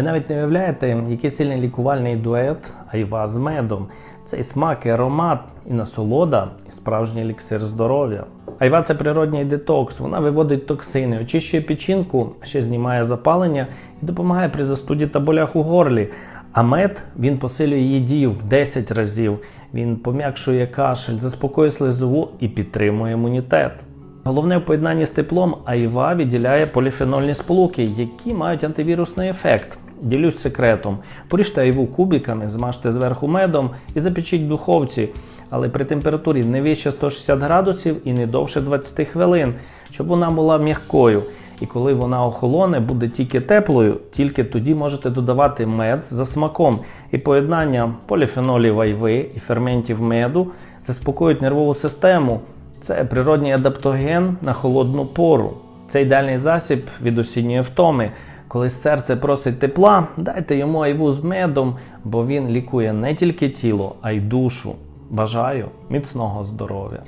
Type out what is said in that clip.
Ви навіть не уявляєте, який сильний лікувальний дует айва з медом. Цей смак, і аромат і насолода, і справжній еліксир здоров'я. Айва це природній детокс. Вона виводить токсини, очищує печінку, ще знімає запалення і допомагає при застуді та болях у горлі. А мед він посилює її дію в 10 разів. Він пом'якшує кашель, заспокоює слизову і підтримує імунітет. Головне в поєднанні з теплом айва відділяє поліфенольні сполуки, які мають антивірусний ефект. Ділюсь секретом. Поріжте айву кубиками, змажте зверху медом і запечіть в духовці, але при температурі не вище 160 градусів і не довше 20 хвилин, щоб вона була м'якою. І коли вона охолоне, буде тільки теплою, тільки тоді можете додавати мед за смаком. І поєднання поліфенолів айви і ферментів меду заспокоюють нервову систему. Це природній адаптоген на холодну пору. Це ідеальний засіб від осінньої втоми. Коли серце просить тепла, дайте йому айву з медом, бо він лікує не тільки тіло, а й душу. Бажаю міцного здоров'я!